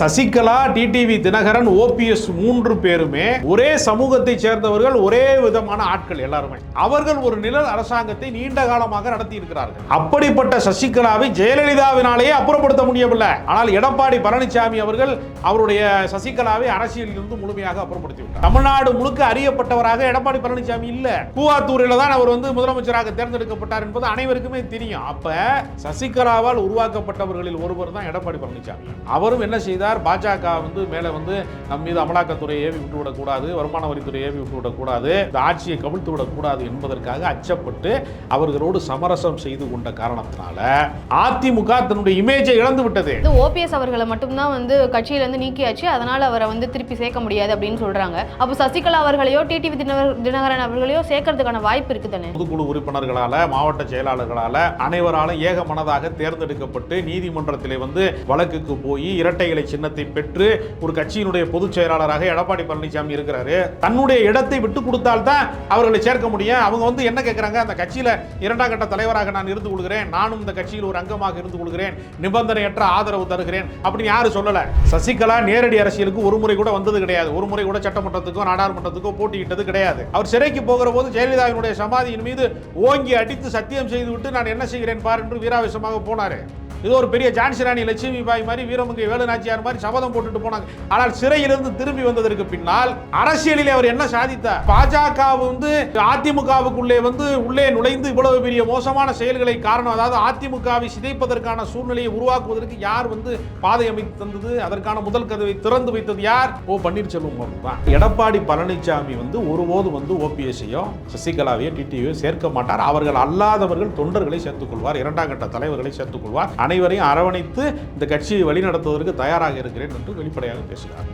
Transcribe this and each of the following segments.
Sasikala TTV Dinakaran OPS மூன்று பேருமே ஒரே சமூகத்தை சேர்ந்தவர்கள் ஒரே விதமான ஆட்கள் எல்லாருமே. அவர்கள் ஒரு நிழல் அரசாங்கத்தை நீண்ட காலமாக நடத்தி இருக்கிறார்கள் அப்படிப்பட்ட சசிகலாவை ஜெயலலிதாவினாலேயே அப்புறப்படுத்த முடியவில்லை. ஆனால் எடப்பாடி பழனிசாமி அவர்கள் அவருடைய சசிகலாவை அரசியலில் இருந்து முழுமையாக அப்புறப்படுத்தி விட்டார் தமிழ்நாடு முழுக்க அறியப்பட்டவராக எடப்பாடி பழனிசாமி இல்ல. கூவாத்தூரில் தான் அவர் வந்து முதலமைச்சராக தேர்ந்தெடுக்கப்பட்டார் என்பது அனைவருக்குமே தெரியும். அப்ப சசிகலாவால் உருவாக்கப்பட்டவர்களில் ஒருவர் தான் எடப்பாடி பழனிசாமி. அவரும் என்ன செய்தார்? பாஜக வந்து மேல வந்து நம் மீது அமலாக்கத்துறை ஏவி விட்டு விடக்கூடாது வருமான வரித்துறை ஏவி விட்டு விடக்கூடாது இந்த ஆட்சியை கவிழ்த்து விடக்கூடாது என்பதற்காக அச்சப்பட்டு அவர்களோடு சமரசம் செய்து கொண்ட காரணத்தினால அதிமுக தன்னுடைய இமேஜை இழந்து விட்டது. ஓபிஎஸ் அவர்களை மட்டும்தான் வந்து கட்சியில இருந்து நீக்கியாச்சு. அதனால அவரை வந்து திருப்பி சேர்க்க முடியாது அப்படின்னு சொல்றாங்க. அப்போ சசிகலா அவர்களையோ டிடிவி தினகரன் அவர்களையோ சேர்க்கறதுக்கான வாய்ப்பு இருக்கு தானே பொதுக்குழு உறுப்பினர்களால மாவட்ட செயலாளர்களால அனைவராலும் ஏக மனதாக தேர்ந்தெடுக்கப்பட்டு நீதிமன்றத்திலே வந்து வழக்குக்கு போய் இரட்டை இலை சின்னத்தை பெற்று ஒரு கட்சியினுடைய பொதுச் செயலாளராக எடப்பாடி பழனிசாமி இருக்கிறாரு. தன்னுடைய இடத்தை விட்டு கொடுத்தால்தான் அவர்களை சேர்க்க முடியும். அவங்க வந்து என்ன கேட்கறாங்க அந்த கட்சியில இரண்டாம் கட்ட தலைவராக நான் இருந்து கொள்கிறேன். நானும் இந்த கட்சியில் ஒரு அங்கமாக இருந்து கொள்கிறேன். நிபந்தனையற்ற ஆதரவு தருகிறேன் அப்படின்னு யாரும் சொல்லல. சசிகலா நேரடி அரசியலுக்கு ஒரு முறை கூட வந்தது கிடையாது. ஒரு முறை கூட சட்டமன்றத்துக்கோ நாடாளுமன்றத்துக்கோ போட்டியிட்டது கிடையாது. அவர் சிறைக்கு போகிற போது ஜெயலலிதாவினுடைய சமாதியின் மீது ஓங்கி அடித்து சத்தியம் செய்துவிட்டு நான் என்ன செய்கிறேன் பார் என்று வீராவேசமாக போனாரு. இது ஒரு பெரிய ஜான்சி ராணி லட்சுமி பாய் மாதிரி வீரமங்கை வேலுநாச்சியார் மாதிரி சபதம் போட்டுட்டு போனாங்க. ஆனால் சிறையிலிருந்து திரும்பி வந்ததற்கு பின்னால் அரசியலில் அவர் என்ன சாதித்தார்? பாஜக வந்து அதிமுகவுக்குள்ளே வந்து உள்ளே நுழைந்து இவ்வளவு பெரிய மோசமான செயல்களை காரணம் அதாவது அதிமுகவை சிதைப்பதற்கான சூழ்நிலையை உருவாக்குவதற்கு யார் வந்து பாதை அமைத்து தந்தது? அதற்கான முதல் கதவை திறந்து வைத்தது யார்? ஓ பன்னீர்செல்வம் தான். எடப்பாடி பழனிசாமி வந்து ஒருபோது வந்து ஓபிஎஸ்ஐயோ சசிகலாவையோ டிடிவியோ சேர்க்க மாட்டார். அவர்கள் அல்லாதவர்கள் தொண்டர்களை சேர்த்துக் கொள்வார் இரண்டாம் கட்ட தலைவர்களை சேர்த்துக் கொள்வார். அனைவரையும் அரவணைத்து இந்த கட்சியை வழிநடத்துவதற்கு தயாராக இருக்கிறேன் என்று வெளிப்படையாக பேசுகிறார்.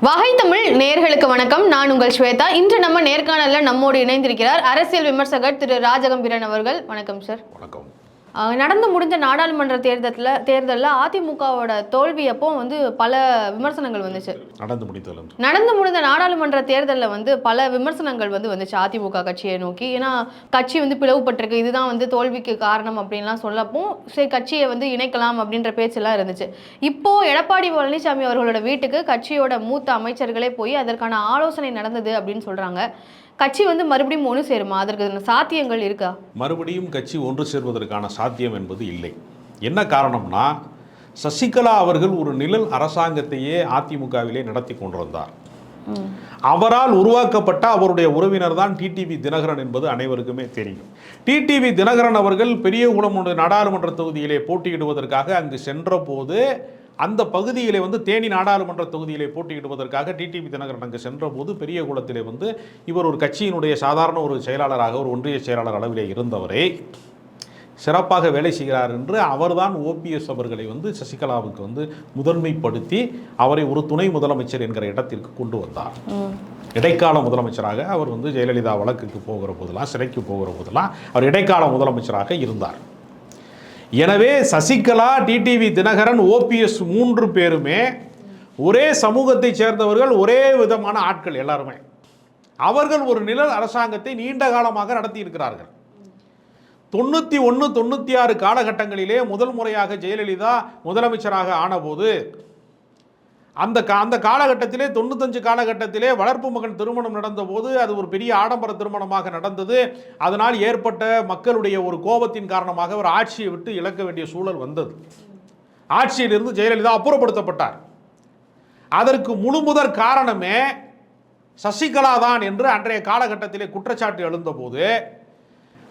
வகை தமிழ் நேர்களுக்கு வணக்கம். நான் உங்கள் ஸ்வேதா. இன்று நம்ம நேர்காணல்ல நம்மோடு இணைந்திருக்கிறார் அரசியல் விமர்சகர் திரு ராஜகம்பீரன் அவர்கள். வணக்கம் சார். வணக்கம். நடந்து முடிஞ்ச நாடாளுமன்ற தேர்தலில் தேர்தலில் அதிமுகவோட தோல்வி அப்போ வந்து பல விமர்சனங்கள் வந்துச்சு. நடந்து முடித்தல் நடந்து முடிந்த நாடாளுமன்ற தேர்தலில் வந்து பல விமர்சனங்கள் வந்து வந்துச்சு அதிமுக கட்சியை நோக்கி. ஏன்னா கட்சி வந்து பிளவுபட்டிருக்கு. இதுதான் வந்து தோல்விக்கு காரணம் அப்படின்லாம் சொல்லப்போ சரி கட்சியை வந்து இணைக்கலாம் அப்படின்ற பேச்செல்லாம் இருந்துச்சு. இப்போ எடப்பாடி பழனிசாமி அவர்களோட வீட்டுக்கு கட்சியோட மூத்த அமைச்சர்களே போய் அதற்கான ஆலோசனை நடந்தது அப்படின்னு சொல்றாங்க. கட்சி வந்து மறுபடியும் ஒன்று சேருமா? அதற்கு சாத்தியங்கள் இருக்கா? மறுபடியும் கட்சி ஒன்று சேர்வதற்கான சாத்தியம் என்பது இல்லை. என்ன காரணம்னா சசிகலா அவர்கள் ஒரு நிழல் அரசாங்கத்தையே அதிமுகவிலே நடத்தி கொண்டிருந்தார். அவரால் உருவாக்கப்பட்ட அவருடைய உறவினர் தான் டிடிவி தினகரன் என்பது அனைவருக்குமே தெரியும். டிடிவி தினகரன் அவர்கள் பெரியகுளம் நாடாளுமன்ற தொகுதியிலே போட்டியிடுவதற்காக அங்கு சென்றபோது அந்த பகுதியிலே வந்து தேனி நாடாளுமன்ற தொகுதியிலே போட்டியிடுவதற்காக டிடிவி தினகரன் அங்கு சென்றபோது பெரியகுளத்திலே வந்து இவர் ஒரு கட்சியினுடைய சாதாரண ஒரு செயலாளராக ஒரு ஒன்றிய செயலாளர் அளவிலே இருந்தவரை சிறப்பாக வேலை செய்கிறார் என்று அவர்தான் ஓபிஎஸ் அவர்களை வந்து சசிகலாவுக்கு வந்து முதன்மைப்படுத்தி அவரை ஒரு துணை முதலமைச்சர் என்கிற இடத்திற்கு கொண்டு வந்தார். இடைக்கால முதலமைச்சராக அவர் வந்து ஜெயலலிதா வழக்குக்கு போகிற போதெல்லாம் சிறைக்கு போகிற போதெல்லாம் அவர் இடைக்கால முதலமைச்சராக இருந்தார். எனவே சசிகலா டிடிவி தினகரன் ஓபிஎஸ் மூன்று பேருமே ஒரே சமூகத்தை சேர்ந்தவர்கள் ஒரே விதமான ஆட்கள் எல்லாருமே. அவர்கள் ஒரு நிழல் அரசாங்கத்தை நீண்ட காலமாக நடத்தி இருக்கிறார்கள் தொண்ணூற்றி ஒன்று தொண்ணூற்றி ஆறு காலகட்டங்களிலே முதல் முறையாக ஜெயலலிதா முதலமைச்சராக ஆனபோது அந்த கா அந்த காலகட்டத்திலே தொண்ணூத்தஞ்சு காலகட்டத்திலே வளர்ப்பு மகன் திருமணம் நடந்தபோது அது ஒரு பெரிய ஆடம்பர திருமணமாக நடந்தது. அதனால் ஏற்பட்ட மக்களுடைய ஒரு கோபத்தின் காரணமாக அவர் ஆட்சியை விட்டு இழக்க வேண்டிய சூழல் வந்தது. ஆட்சியிலிருந்து ஜெயலலிதா அப்புறப்படுத்தப்பட்டார். அதற்கு முழுமுதற் காரணமே சசிகலா தான் என்று அன்றைய காலகட்டத்திலே குற்றச்சாட்டு எழுந்தபோது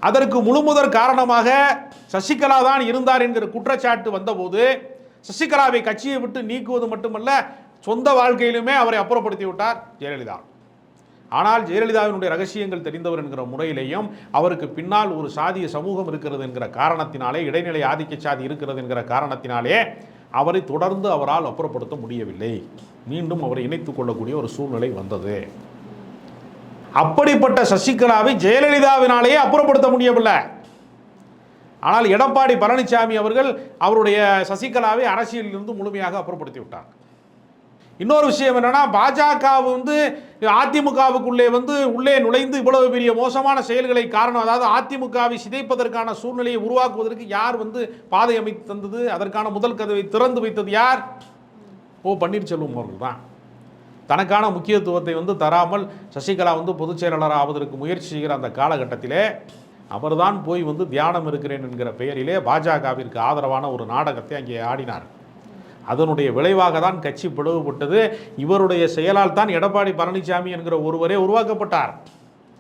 அதற்கு முழுமுதற் காரணமாக சசிகலா தான் இருந்தார் என்கிற குற்றச்சாட்டு வந்தபோது சசிகலாவை கட்சியை விட்டு நீக்குவது மட்டுமல்ல சொந்த வாழ்க்கையிலுமே அவரை அப்புறப்படுத்தி விட்டார் ஜெயலலிதா. ஆனால் ஜெயலலிதாவினுடைய ரகசியங்கள் தெரிந்தவர் என்கிற முறையிலேயும் அவருக்கு பின்னால் ஒரு சாதிய சமூகம் இருக்கிறது என்கிற காரணத்தினாலே இடைநிலை ஆதிக்க சாதி இருக்கிறது என்கிற காரணத்தினாலே அவரை தொடர்ந்து அவரால் அப்புறப்படுத்த முடியவில்லை. மீண்டும் அவரை இணைத்துக் கொள்ளக்கூடிய ஒரு சூழ்நிலை வந்தது. அப்படிப்பட்ட சசிகலாவை ஜெயலலிதாவினாலேயே அப்புறப்படுத்த முடியவில்லை. ஆனால் எடப்பாடி பழனிசாமி அவர்கள் அவருடைய சசிகலாவை அரசியலிலிருந்து முழுமையாக அப்புறப்படுத்தி விட்டார் இன்னொரு விஷயம் என்னன்னா பாஜக வந்து அதிமுகவுக்குள்ளே வந்து உள்ளே நுழைந்து இவ்வளவு பெரிய மோசமான செயல்களை காரணம் அதாவது அதிமுகவை சிதைப்பதற்கான சூழ்நிலையை உருவாக்குவதற்கு யார் வந்து பாதை அமைத்து தந்தது அதற்கான முதல் கதவை திறந்து வைத்தது யார்? ஓ பன்னீர்செல்வம் அவர்கள் தான். தனக்கான முக்கியத்துவத்தை வந்து தராமல் சசிகலா வந்து பொதுச் செயலாளர் ஆவதற்கு முயற்சி செய்கிற அந்த காலகட்டத்திலே அவர்தான் போய் வந்து தியானம் இருக்கிறேன் என்கிற பெயரிலே பாஜகவிற்கு ஆதரவான ஒரு நாடகத்தை அங்கே ஆடினார். அதனுடைய விளைவாக தான் கட்சி பிளவுபட்டது. இவருடைய செயலால் தான் எடப்பாடி பழனிசாமி என்கிற ஒருவரே உருவாக்கப்பட்டார்.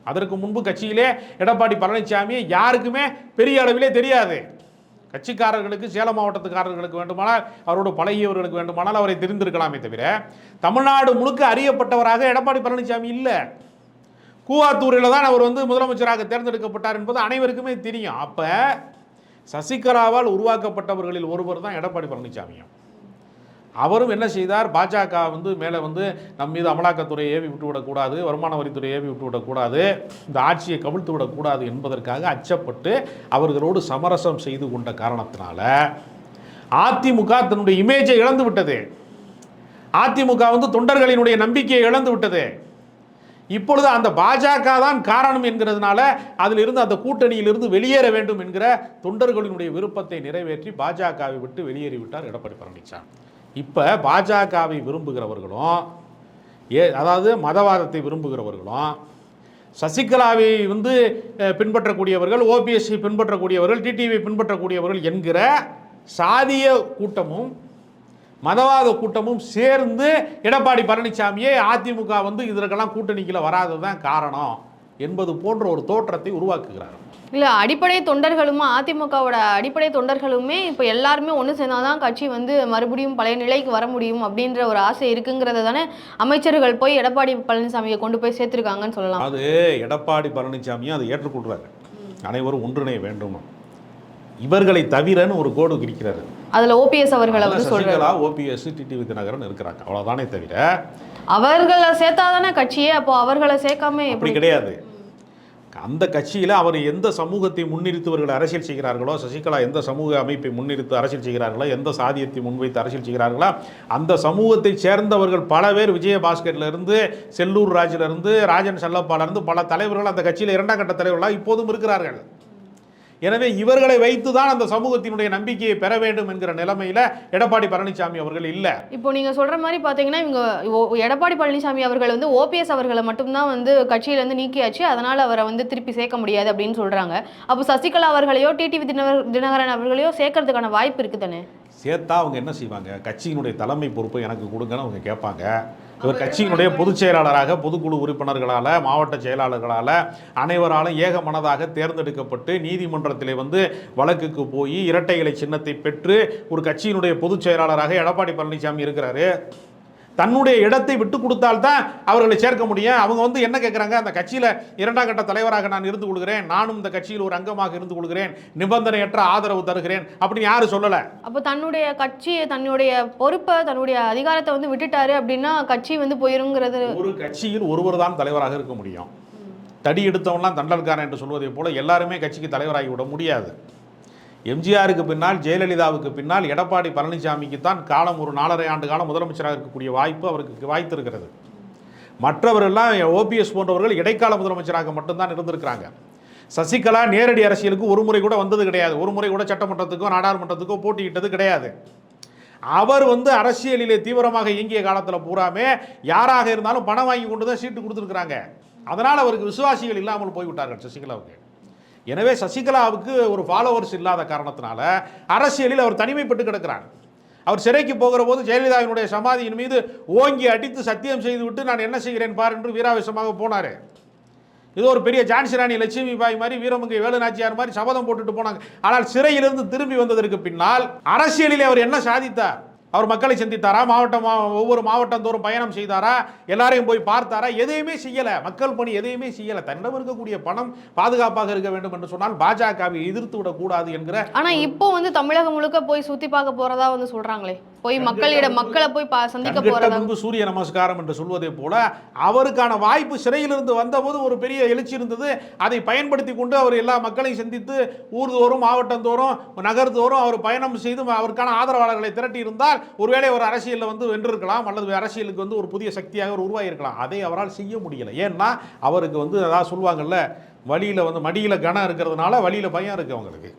அதற்கு முன்பு கட்சியிலே எடப்பாடி பழனிசாமி யாருக்குமே பெரிய அளவிலே தெரியாது. கட்சிக்காரர்களுக்கு சேலம் மாவட்டத்துக்காரர்களுக்கு வேண்டுமானால் அவரோட பழகியவர்களுக்கு வேண்டுமானால் அவரை தெரிந்திருக்கலாமே தவிர தமிழ்நாடு முழுக்க அறியப்பட்டவராக எடப்பாடி பழனிசாமி இல்லை. கூவாத்தூரில் தான் அவர் வந்து முதலமைச்சராக தேர்ந்தெடுக்கப்பட்டார் என்பது அனைவருக்குமே தெரியும். அப்போ சசிகலாவால் உருவாக்கப்பட்டவர்களில் ஒருவர் தான் எடப்பாடி பழனிசாமியும். அவரும் என்ன செய்தார்? பாஜக வந்து மேலே வந்து நம் மீது அமலாக்கத்துறையை ஏவி விட்டு விடக்கூடாது வருமான வரித்துறை ஏவி விட்டு விடக்கூடாது இந்த ஆட்சியை கவிழ்த்து விடக்கூடாது என்பதற்காக அச்சப்பட்டு அவர்களோடு சமரசம் செய்து கொண்ட காரணத்தினால அதிமுக தன்னுடைய இமேஜை இழந்து விட்டது. அதிமுக வந்து தொண்டர்களினுடைய நம்பிக்கையை இழந்து விட்டது. இப்பொழுது அந்த பாஜக தான் காரணம் என்கிறதுனால அதிலிருந்து அந்த கூட்டணியிலிருந்து வெளியேற வேண்டும் என்கிற தொண்டர்களினுடைய விருப்பத்தை நிறைவேற்றி பாஜகவை விட்டு வெளியேறிவிட்டார் எடப்பாடி பழனிசாமி இப்போ பாஜகவை விரும்புகிறவர்களும் ஏ அதாவது மதவாதத்தை விரும்புகிறவர்களும் சசிகலாவை வந்து பின்பற்றக்கூடியவர்கள் ஓபிஎஸ்சி பின்பற்றக்கூடியவர்கள் டிடிவி பின்பற்றக்கூடியவர்கள் என்கிற சாதிய கூட்டமும் மதவாத கூட்டமும் சேர்ந்து எடப்பாடி பழனிசாமியே அதிமுக வந்து இதற்கெல்லாம் கூட்டணிக்குள்ள வராதது தான் காரணம் என்பது போன்ற ஒரு தோற்றத்தை உருவாக்குகிறார். இல்ல அடிப்படை தொண்டர்களும் அதிமுகவோட அடிப்படை தொண்டர்களுமே இப்போ எல்லாருமே ஒன்று சேர்ந்தாதான் கட்சி வந்து மறுபடியும் பழைய நிலைக்கு வர முடியும் அப்படின்ற ஒரு ஆசை இருக்குங்கிறத தானே அமைச்சர்கள் போய் எடப்பாடி பழனிசாமியை கொண்டு போய் சேர்த்திருக்காங்கன்னு சொல்லலாம். அது எடப்பாடி பழனிசாமியும் அதை ஏற்றுக்கொள்றாரு. அனைவரும் ஒன்றிணைய வேண்டும். இவர்களை தவிரன்னு ஒரு கோடு கிரிக்கிறாரு அதுல ஓபிஎஸ் அவர்களை வந்து சசிகலா ஓபிஎஸ் டிடிவி தினகரன் இருக்கிறாங்க. அவ்வளவுதானே தவிர அவர்களை சேர்த்தாதானே கட்சியே? அப்போ அவர்களை சேர்க்காம எப்படி? கிடையாது. அந்த கட்சியில் அவர் எந்த சமூகத்தை முன்னிறுத்தவர்கள் அரசியல் செய்கிறார்களோ சசிகலா எந்த சமூக அமைப்பை முன்னிறுத்து அரசியல் செய்கிறார்களோ எந்த சாதியத்தை முன்வைத்து அரசியல் செய்கிறார்களோ அந்த சமூகத்தை சேர்ந்தவர்கள் பல பேர் விஜயபாஸ்கர்ல இருந்து செல்லூர் ராஜில இருந்து ராஜன் செல்லப்பால இருந்து பல தலைவர்கள் அந்த கட்சியில் இரண்டாம் கட்ட தலைவர்களாக இப்போதும் இருக்கிறார்கள். எனவே இவர்களை வைத்து தான் அந்த சமூகத்தினுடைய நம்பிக்கையை பெற வேண்டும் என்கிற நிலைமையில எடப்பாடி பழனிசாமி அவர்கள் இல்லை. இப்போ நீங்க சொல்ற மாதிரி பாத்தீங்கன்னா இவங்க எடப்பாடி பழனிசாமி அவர்கள் வந்து ஓபிஎஸ் அவர்களை மட்டும்தான் வந்து கட்சியில இருந்து நீக்கியாச்சு. அதனால அவரை வந்து திருப்பி சேர்க்க முடியாது அப்படின்னு சொல்றாங்க. அப்போ சசிகலா அவர்களையோ டிடிவி தினகர் தினகரன் அவர்களையோ சேர்க்கறதுக்கான வாய்ப்பு இருக்கு தானே சேர்த்தா அவங்க என்ன செய்வாங்க? கட்சியினுடைய தலைமை பொறுப்பை எனக்கு கொடுங்கன்னு அவங்க கேட்பாங்க. இவர் கட்சியினுடைய பொதுச் செயலாளராக பொதுக்குழு உறுப்பினர்களால் மாவட்ட செயலாளர்களால் அனைவராலும் ஏக மனதாக தேர்ந்தெடுக்கப்பட்டு நீதிமன்றத்தில் வந்து வழக்குக்கு போய் இரட்டை இலை சின்னத்தை பெற்று ஒரு கட்சியினுடைய பொதுச் செயலாளராக எடப்பாடி பழனிசாமி இருக்கிறாரு. தன்னுடைய இடத்தை விட்டு கொடுத்தால்தான் அவர்களை சேர்க்க முடியும். அவங்க வந்து என்ன கேட்குறாங்க அந்த கட்சியில் இரண்டாம் கட்ட தலைவராக நான் இருந்து கொள்கிறேன். நானும் இந்த கட்சியில் ஒரு அங்கமாக இருந்து கொள்கிறேன். நிபந்தனையற்ற ஆதரவு தருகிறேன் அப்படின்னு யாரும் சொல்லலை. அப்போ தன்னுடைய கட்சி தன்னுடைய பொறுப்பை தன்னுடைய அதிகாரத்தை வந்து விட்டுட்டாரு அப்படின்னா கட்சி வந்து போயிருங்கிறது ஒரு கட்சியில் ஒருவர் தான் தலைவராக இருக்க முடியும். தடி எடுத்தவன்லாம் தண்டல்காரன் என்று சொல்வதைப் போல எல்லாருமே கட்சிக்கு தலைவராகி விட முடியாது. எம்ஜிஆருக்கு பின்னால் ஜெயலலிதாவுக்கு பின்னால் எடப்பாடி பழனிசாமிக்கு தான் காலம் ஒரு நாலரை ஆண்டு காலம் முதலமைச்சராக இருக்கக்கூடிய வாய்ப்பு அவருக்கு வாய்த்திருக்கிறது. மற்றவரெல்லாம் ஓபிஎஸ் போன்றவர்கள் இடைக்கால முதலமைச்சராக மட்டும்தான் இருந்திருக்கிறாங்க. சசிகலா நேரடி அரசியலுக்கு ஒரு முறை கூட வந்தது கிடையாது. ஒரு முறை கூட சட்டமன்றத்துக்கோ நாடாளுமன்றத்துக்கோ போட்டியிட்டது கிடையாது. அவர் வந்து அரசியலிலே தீவிரமாக இயங்கிய காலத்தில் பூராமே யாராக இருந்தாலும் பணம் வாங்கி கொண்டு தான் சீட்டு கொடுத்துருக்குறாங்க. அதனால் அவருக்கு விசுவாசிகள் இல்லாமல் போய்விட்டார்கள் சசிகலாவுக்கு. எனவே சசிகலாவுக்கு ஒரு ஃபாலோவர்ஸ் இல்லாத காரணத்தினால அரசியலில் அவர் தனிமைப்பட்டு கிடக்கிறார். அவர் சிறைக்கு போகிற போது ஜெயலலிதாவினுடைய சமாதியின் மீது ஓங்கி அடித்து சத்தியம் செய்துவிட்டு நான் என்ன செய்கிறேன் பார் என்று வீராவேசமாக போனார். இது ஒரு பெரிய ஜான்சி ராணி லட்சுமி பாய் மாதிரி வீரமங்கை வேலு நாச்சியார் மாதிரி சபதம் போட்டுட்டு போனாங்க. ஆனால் சிறையிலிருந்து திரும்பி வந்ததற்கு பின்னால் அரசியலில் அவர் என்ன சாதித்தார்? அவர் மக்களை சந்தித்தாரா? மாவட்டம் ஒவ்வொரு மாவட்டம் தோறும் பயணம் செய்தாரா? எல்லாரையும் போய் பார்த்தாரா? எதையுமே செய்யல. மக்கள் பணி எதையுமே செய்யல. தன்னிடம் இருக்கக்கூடிய பணம் பாதுகாப்பாக இருக்க வேண்டும் என்று சொன்னால் பாஜகவை எதிர்த்து விடக்கூடாது என்கிற ஆனா இப்போ வந்து தமிழகம் முழுக்க போய் சுத்தி பார்க்க போறதா வந்து சொல்றாங்களே. போய் மக்களிடம் மக்களை போய் பா சந்திக்க போறதா? முன்பு சூரிய நமஸ்காரம் என்று சொல்வதைப் போல அவருக்கான வாய்ப்பு சிறையிலிருந்து வந்தபோது ஒரு பெரிய எழுச்சி இருந்தது. அதை பயன்படுத்தி கொண்டு அவர் எல்லா மக்களையும் சந்தித்து ஊர்தோறும் மாவட்டந்தோறும் நகர்தோறும் அவர் பயணம் செய்து அவருக்கான ஆதரவாளர்களை திரட்டி இருந்தால் ஒருவேளை ஒரு அரசியலில் வந்து வென்றிருக்கலாம் அல்லது அரசியலுக்கு வந்து ஒரு புதிய சக்தியாக அவர் உருவாகியிருக்கலாம். அதை அவரால் செய்ய முடியல. ஏன்னா அவருக்கு வந்து அதாவது சொல்லுவாங்கல்ல வழியில் வந்து மடியில் கனம் இருக்கிறதுனால வழியில் பயம் இருக்கு அவங்களுக்கு.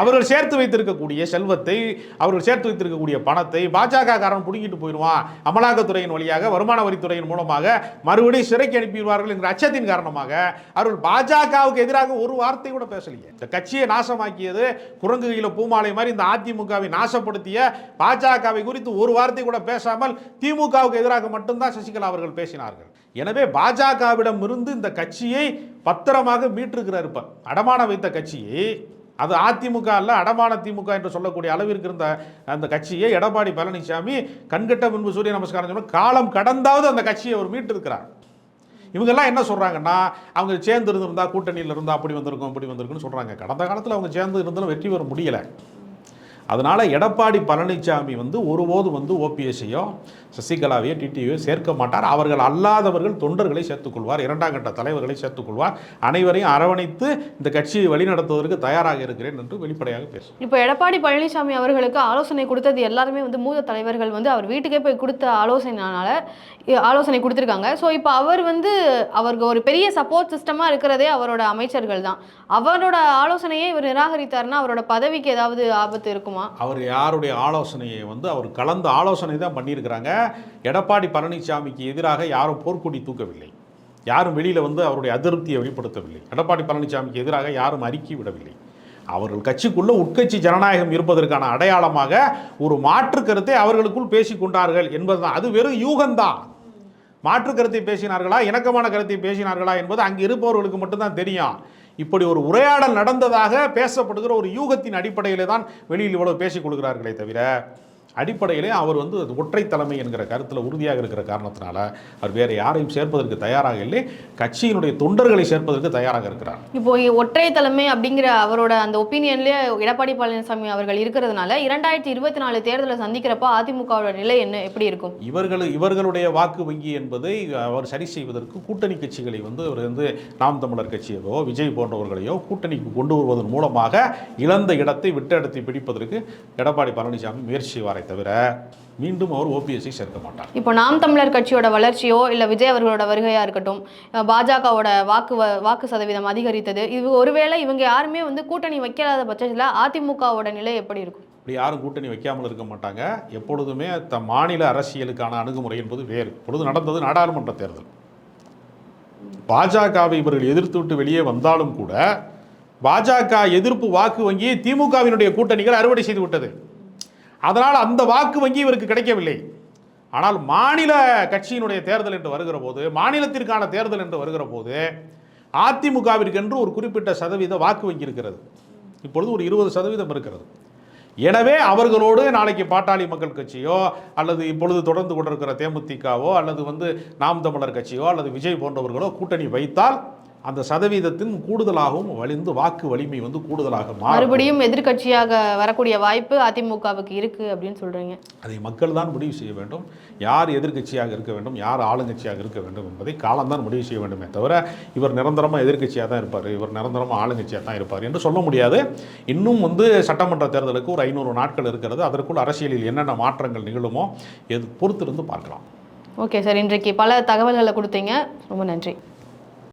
அவர்கள் சேர்த்து வைத்திருக்கக்கூடிய செல்வத்தை அவர்கள் சேர்த்து வைத்திருக்கக்கூடிய பணத்தை பாஜக காரன் பிடுங்கிட்டு போயிடுவான். அமலாக்கத்துறையின் வழியாக வருமான வரித்துறையின் மூலமாக மறுபடியும் சிறைக்கு அனுப்பிடுவார்கள் என்ற அச்சத்தின் காரணமாக அவர்கள் பாஜகவுக்கு எதிராக ஒரு வார்த்தை கூட பேசலையே. இந்த கட்சியை நாசமாக்கியது குரங்கு கையில் பூமாலை மாதிரி இந்த அதிமுகவை நாசப்படுத்திய பாஜகவை குறித்து ஒரு வார்த்தை கூட பேசாமல் திமுகவுக்கு எதிராக மட்டும்தான் சசிகலா அவர்கள் பேசினார்கள். எனவே பாஜகவிடம் இருந்து இந்த கட்சியை பத்திரமாக மீட்டிருக்கிறார் இப்ப. அடமான வைத்த கட்சியை அது அதிமுக அல்ல அடமான திமுக என்று சொல்லக்கூடிய அளவிற்கு இருந்த அந்த கட்சியை எடப்பாடி பழனிசாமி கண்கட்ட முன்பு சூரிய நமஸ்காரம் சொன்ன காலம் கடந்தாவது அந்த கட்சியை அவர் மீட்டிருக்கிறார். இவங்கெல்லாம் என்ன சொல்கிறாங்கன்னா அவங்க சேர்ந்து இருந்திருந்தா கூட்டணியில் இருந்தால் அப்படி வந்திருக்கும் அப்படி வந்திருக்குன்னு சொல்கிறாங்க கடந்த காலத்தில் அவங்க சேர்ந்து இருந்தாலும் வெற்றி பெற முடியலை. அதனால் எடப்பாடி பழனிசாமி வந்து ஒருபோதும் வந்து ஓபிஎஸ்ஐயோ சசிகலாவையோ டிடிவியோ சேர்க்க மாட்டார். அவர்கள் அல்லாதவர்கள் தொண்டர்களை சேர்த்துக்கொள்வார் இரண்டாம் கட்ட தலைவர்களை சேர்த்துக்கொள்வார் அனைவரையும் அரவணைத்து இந்த கட்சியை வழிநடத்துவதற்கு தயாராக இருக்கிறேன் என்று வெளிப்படையாக பேசும் இப்போ எடப்பாடி பழனிசாமி அவர்களுக்கு ஆலோசனை கொடுத்தது எல்லாருமே வந்து மூத்த தலைவர்கள் வந்து அவர் வீட்டுக்கே போய் கொடுத்த ஆலோசனைனால ஆலோசனை கொடுத்துருக்காங்க. ஸோ இப்போ அவர் வந்து அவருக்கு ஒரு பெரிய சப்போர்ட் சிஸ்டமாக இருக்கிறதே அவரோட அமைச்சர்கள் தான். அவரோட ஆலோசனையை இவர் நிராகரித்தார்னா அவரோட பதவிக்கு ஏதாவது ஆபத்து இருக்குமா? அவர் யாருடைய ஆலோசனையை வந்து அவர் கலந்த ஆலோசனை தான் பண்ணியிருக்கிறாங்க. எடப்பாடி பழனிசாமிக்கு எதிராக யாரும் போர்க்கொடி தூக்கவில்லை. யாரும் வெளியில் வந்து அவருடைய அதிருப்தியை வெளிப்படுத்தவில்லை. எடப்பாடி பழனிசாமிக்கு எதிராக யாரும் அறிக்கை விடவில்லை. அவர்கள் கட்சிக்குள்ளே உட்கட்சி ஜனநாயகம் இருப்பதற்கான அடையாளமாக ஒரு மாற்று கருத்தை அவர்களுக்குள் பேசிக்கொண்டார்கள் என்பதுதான். அது வெறும் யூகம்தான். மாற்று கருத்தை பேசினார்களா? இணக்கமான கருத்தை பேசினார்களா என்பது அங்கே இருப்பவர்களுக்கு மட்டும்தான் தெரியும். இப்படி ஒரு உரையாடல் நடந்ததாக பேசப்படுகிற ஒரு யூகத்தின் அடிப்படையிலே தான் வெளியில் இவ்வளவு பேசிக் கொள்கிறார்களே தவிர அடிப்படையிலே அவர் வந்து ஒற்றை தலைமை என்கிற கருத்தில் உறுதியாக இருக்கிற காரணத்தினால அவர் வேறு யாரையும் சேர்ப்பதற்கு தயாராக இல்லை. கட்சியினுடைய தொண்டர்களை சேர்ப்பதற்கு தயாராக இருக்கிறார். இப்போ ஒற்றை தலைமை அப்படிங்கிற அவரோட அந்த ஒப்பீனியன்லேயே எடப்பாடி பழனிசாமி அவர்கள் இருக்கிறதுனால இரண்டாயிரத்தி இருபத்தி நாலு தேர்தலை சந்திக்கிறப்போ அதிமுகவோட நிலை என்ன? எப்படி இருக்கும்? இவர்கள் இவர்களுடைய வாக்கு வங்கி என்பதை அவர் சரி செய்வதற்கு கூட்டணி கட்சிகளை வந்து அவர் வந்து நாம் தமிழர் கட்சியோ விஜய் போன்றவர்களையோ கூட்டணிக்கு கொண்டு வருவதன் மூலமாக இழந்த இடத்தை விட்ட இடத்தை பிடிப்பதற்கு எடப்பாடி பழனிசாமி முயற்சி செய்வாரே. தவிர மீண்டும் அவர் ஓபிஎஸ்ஐ சேர்க்க மாட்டார். இப்போ நாம் தமிழர் கட்சியோட வளர்ச்சியோ இல்லை விஜய் அவர்களோட வருகையாக இருக்கட்டும் பாஜகவோட வாக்கு வாக்கு சதவீதம் அதிகரித்தது இது ஒருவேளை இவங்க யாருமே வந்து கூட்டணி வைக்காத பட்சத்தில் அதிமுகவோட நிலை எப்படி இருக்கும்? இப்படி யாரும் கூட்டணி வைக்காமல் இருக்க மாட்டாங்க. எப்பொழுதுமே த மாநில அரசியலுக்கான அணுகுமுறை என்பது வேறு. இப்பொழுது நடந்தது நாடாளுமன்ற தேர்தல். பாஜகவை இவர்கள் எதிர்த்து விட்டு வெளியே வந்தாலும் கூட பாஜக எதிர்ப்பு வாக்கு வங்கியை திமுகவினுடைய கூட்டணிகள் அறுவடை செய்து விட்டது. அதனால் அந்த வாக்கு வங்கி இவருக்கு கிடைக்கவில்லை. ஆனால் மாநில கட்சியினுடைய தேர்தல் என்று வருகிற போது மாநிலத்திற்கான தேர்தல் என்று வருகிற போது அதிமுகவிற்கென்று ஒரு குறிப்பிட்ட சதவீத வாக்கு வங்கி இருக்கிறது. இப்பொழுது ஒரு இருபது சதவீதம் இருக்கிறது. எனவே அவர்களோடு நாளைக்கு பாட்டாளி மக்கள் கட்சியோ அல்லது இப்பொழுது தொடர்ந்து கொண்டிருக்கிற தேமுதிகவோ அல்லது வந்து நாம் தமிழர் கட்சியோ அல்லது விஜய் போன்றவர்களோ கூட்டணி வைத்தால் அந்த சதவீதத்தின் கூடுதலாகவும் வலிந்து வாக்கு வலிமை வந்து கூடுதலாக மறுபடியும் எதிர்க்கட்சியாக வரக்கூடிய வாய்ப்பு அதிமுகவுக்கு இருக்கு அப்படின்னு சொல்றீங்க. அதை மக்கள் தான் முடிவு செய்ய வேண்டும். யார் எதிர்க்கட்சியாக இருக்க வேண்டும் யார் ஆளுங்கட்சியாக இருக்க வேண்டும் என்பதை காலம்தான் முடிவு செய்ய வேண்டுமே தவிர இவர் நிரந்தரமாக எதிர்க்கட்சியாக தான் இருப்பார் இவர் நிரந்தரமாக ஆளுங்கட்சியாக தான் இருப்பார் என்று சொல்ல முடியாது. இன்னும் வந்து சட்டமன்ற தேர்தலுக்கு ஒரு ஐநூறு நாட்கள் இருக்கிறது. அதற்குள் அரசியலில் என்னென்ன மாற்றங்கள் நிகழுமோ எது பொறுத்திருந்து பார்க்கலாம். ஓகே சார் இன்றைக்கு பல தகவல்களை கொடுத்தீங்க. ரொம்ப நன்றி.